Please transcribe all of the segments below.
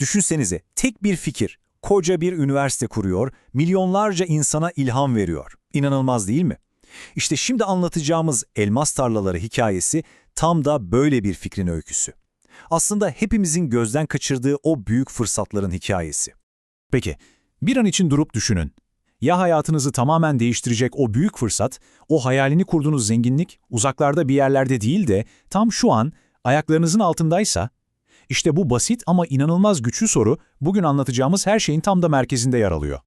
Düşünsenize, tek bir fikir, koca bir üniversite kuruyor, milyonlarca insana ilham veriyor. İnanılmaz değil mi? İşte şimdi anlatacağımız elmas tarlaları hikayesi tam da böyle bir fikrin öyküsü. Aslında hepimizin gözden kaçırdığı o büyük fırsatların hikayesi. Peki, bir an için durup düşünün. Ya hayatınızı tamamen değiştirecek o büyük fırsat, o hayalini kurduğunuz zenginlik uzaklarda bir yerlerde değil de tam şu an ayaklarınızın altındaysa? İşte bu basit ama inanılmaz güçlü soru bugün anlatacağımız her şeyin tam da merkezinde yer alıyor.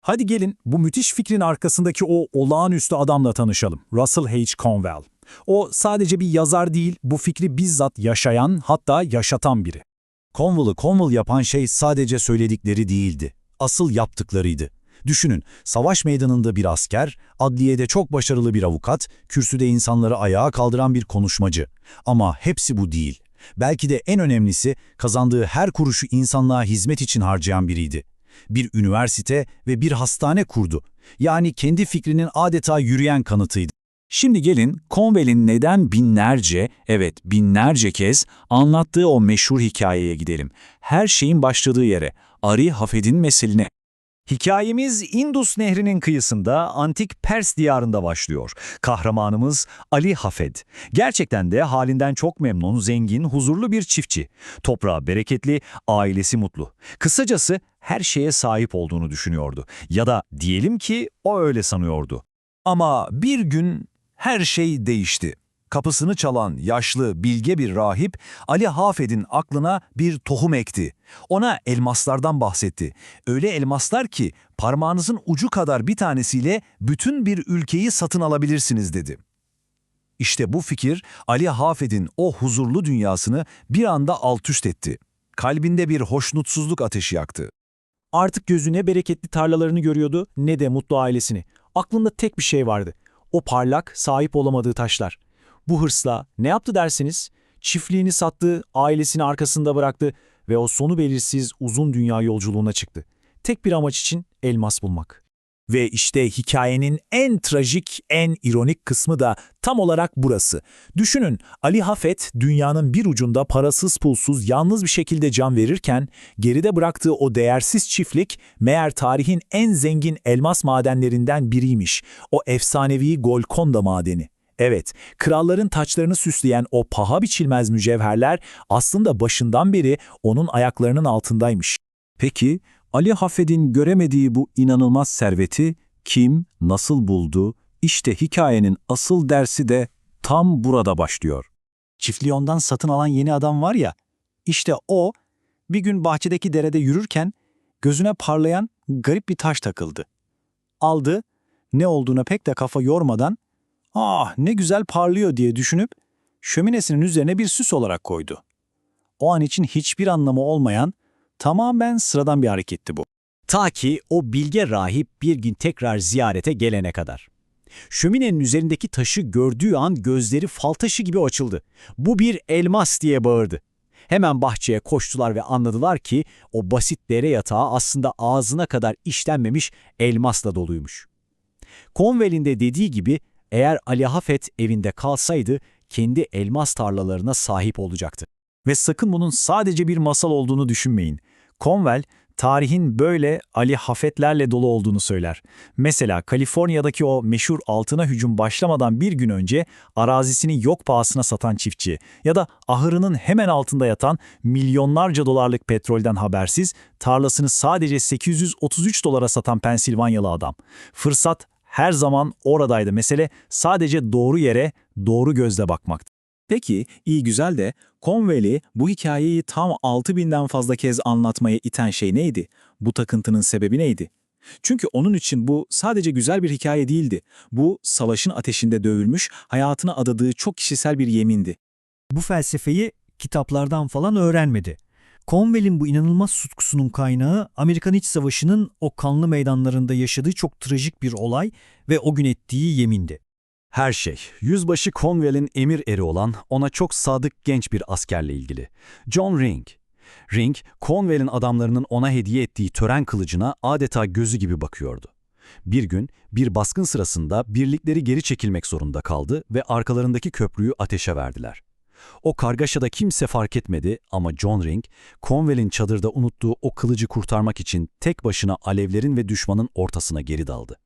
Hadi gelin bu müthiş fikrin arkasındaki o olağanüstü adamla tanışalım. Russell H. Conwell. O sadece bir yazar değil, bu fikri bizzat yaşayan hatta yaşatan biri. Conwell'ı Conwell yapan şey sadece söyledikleri değildi. Asıl yaptıklarıydı. Düşünün, savaş meydanında bir asker, adliyede çok başarılı bir avukat, kürsüde insanları ayağa kaldıran bir konuşmacı. Ama hepsi bu değil. Belki de en önemlisi kazandığı her kuruşu insanlığa hizmet için harcayan biriydi. Bir üniversite ve bir hastane kurdu. Yani kendi fikrinin adeta yürüyen kanıtıydı. Şimdi gelin Conwell'in neden binlerce, evet binlerce kez anlattığı o meşhur hikayeye gidelim. Her şeyin başladığı yere, Ari Hafed'in meseline. Hikayemiz Indus Nehri'nin kıyısında antik Pers diyarında başlıyor. Kahramanımız Ali Hafed. Gerçekten de halinden çok memnun, zengin, huzurlu bir çiftçi. Toprağı bereketli, ailesi mutlu. Kısacası her şeye sahip olduğunu düşünüyordu. Ya da diyelim ki o öyle sanıyordu. Ama bir gün her şey değişti. Kapısını çalan yaşlı, bilge bir rahip Ali Hafed'in aklına bir tohum ekti. Ona elmaslardan bahsetti. Öyle elmaslar ki parmağınızın ucu kadar bir tanesiyle bütün bir ülkeyi satın alabilirsiniz dedi. İşte bu fikir Ali Hafed'in o huzurlu dünyasını bir anda altüst etti. Kalbinde bir hoşnutsuzluk ateşi yaktı. Artık gözü ne bereketli tarlalarını görüyordu ne de mutlu ailesini. Aklında tek bir şey vardı. O parlak, sahip olamadığı taşlar. Bu hırsla ne yaptı dersiniz? Çiftliğini sattı, ailesini arkasında bıraktı ve o sonu belirsiz uzun dünya yolculuğuna çıktı. Tek bir amaç için elmas bulmak. Ve işte hikayenin en trajik, en ironik kısmı da tam olarak burası. Düşünün, Ali Hafet dünyanın bir ucunda parasız pulsuz yalnız bir şekilde can verirken geride bıraktığı o değersiz çiftlik meğer tarihin en zengin elmas madenlerinden biriymiş. O efsanevi Golconda madeni. Evet, kralların taçlarını süsleyen o paha biçilmez mücevherler aslında başından beri onun ayaklarının altındaymış. Peki, Ali Hafed'in göremediği bu inanılmaz serveti kim, nasıl buldu? İşte hikayenin asıl dersi de tam burada başlıyor. Çiftliği ondan satın alan yeni adam var ya, işte o bir gün bahçedeki derede yürürken gözüne parlayan garip bir taş takıldı. Aldı, ne olduğuna pek de kafa yormadan ah ne güzel parlıyor diye düşünüp şöminesinin üzerine bir süs olarak koydu. O an için hiçbir anlamı olmayan tamamen sıradan bir hareketti bu. Ta ki o bilge rahip bir gün tekrar ziyarete gelene kadar. Şöminenin üzerindeki taşı gördüğü an gözleri fal taşı gibi açıldı. Bu bir elmas diye bağırdı. Hemen bahçeye koştular ve anladılar ki o basit dere yatağı aslında ağzına kadar işlenmemiş elmasla doluymuş. Conwell'in de dediği gibi eğer Ali Hafet evinde kalsaydı kendi elmas tarlalarına sahip olacaktı. Ve sakın bunun sadece bir masal olduğunu düşünmeyin. Conwell, tarihin böyle Ali Hafetlerle dolu olduğunu söyler. Mesela Kaliforniya'daki o meşhur altına hücum başlamadan bir gün önce arazisini yok pahasına satan çiftçi ya da ahırının hemen altında yatan milyonlarca dolarlık petrolden habersiz tarlasını sadece 833 dolara satan Pensilvanyalı adam. Fırsat her zaman oradaydı. Mesele sadece doğru yere, doğru gözle bakmaktı. Peki, iyi güzel de Conwell'i bu hikayeyi tam 6000'den fazla kez anlatmaya iten şey neydi? Bu takıntının sebebi neydi? Çünkü onun için bu sadece güzel bir hikaye değildi. Bu savaşın ateşinde dövülmüş, hayatına adadığı çok kişisel bir yemindi. Bu felsefeyi kitaplardan falan öğrenmedi. Conwell'in bu inanılmaz tutkusunun kaynağı Amerikan İç Savaşı'nın o kanlı meydanlarında yaşadığı çok trajik bir olay ve o gün ettiği yemindi. Her şey, yüzbaşı Conwell'in emir eri olan ona çok sadık genç bir askerle ilgili. John Ring. Ring, Conwell'in adamlarının ona hediye ettiği tören kılıcına adeta gözü gibi bakıyordu. Bir gün bir baskın sırasında birlikleri geri çekilmek zorunda kaldı ve arkalarındaki köprüyü ateşe verdiler. O kargaşada kimse fark etmedi ama John Ring, Conwell'in çadırda unuttuğu o kılıcı kurtarmak için tek başına alevlerin ve düşmanın ortasına geri daldı.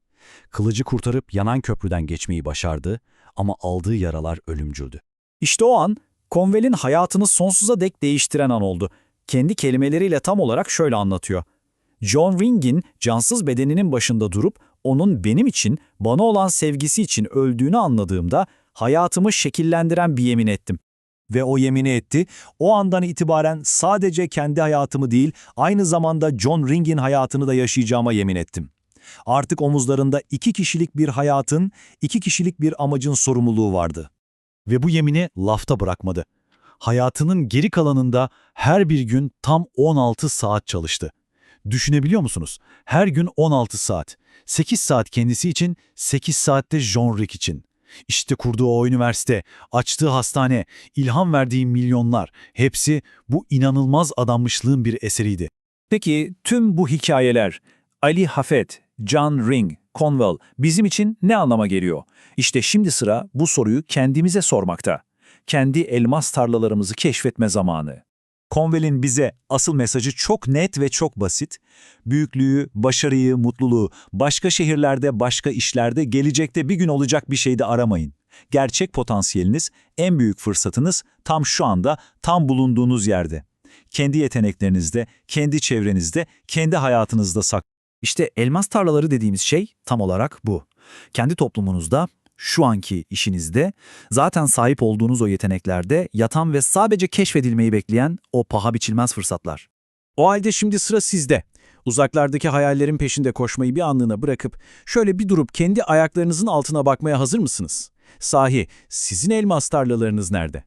Kılıcı kurtarıp yanan köprüden geçmeyi başardı ama aldığı yaralar ölümcüldü. İşte o an Conwell'in hayatını sonsuza dek değiştiren an oldu. Kendi kelimeleriyle tam olarak şöyle anlatıyor. John Ring'in cansız bedeninin başında durup onun benim için, bana olan sevgisi için öldüğünü anladığımda hayatımı şekillendiren bir yemin ettim. Ve o yemini etti, o andan itibaren sadece kendi hayatımı değil, aynı zamanda John Ring'in hayatını da yaşayacağıma yemin ettim. Artık omuzlarında iki kişilik bir hayatın, iki kişilik bir amacın sorumluluğu vardı. Ve bu yemini lafta bırakmadı. Hayatının geri kalanında her bir gün tam 16 saat çalıştı. Düşünebiliyor musunuz? Her gün 16 saat. 8 saat kendisi için, 8 saatte John Rick için. İşte kurduğu o üniversite, açtığı hastane, ilham verdiği milyonlar, hepsi bu inanılmaz adanmışlığın bir eseriydi. Peki tüm bu hikayeler, Ali Hafet, John Ring, Conwell bizim için ne anlama geliyor? İşte şimdi sıra bu soruyu kendimize sormakta. Kendi elmas tarlalarımızı keşfetme zamanı. Conwell'in bize asıl mesajı çok net ve çok basit. Büyüklüğü, başarıyı, mutluluğu, başka şehirlerde, başka işlerde, gelecekte bir gün olacak bir şeyde aramayın. Gerçek potansiyeliniz, en büyük fırsatınız tam şu anda, tam bulunduğunuz yerde. Kendi yeteneklerinizde, kendi çevrenizde, kendi hayatınızda sak. İşte elmas tarlaları dediğimiz şey tam olarak bu. Kendi toplumunuzda, şu anki işinizde, zaten sahip olduğunuz o yeteneklerde yatan ve sadece keşfedilmeyi bekleyen o paha biçilmez fırsatlar. O halde şimdi sıra sizde. Uzaklardaki hayallerin peşinde koşmayı bir anlığına bırakıp şöyle bir durup kendi ayaklarınızın altına bakmaya hazır mısınız? Sahi, sizin elmas tarlalarınız nerede?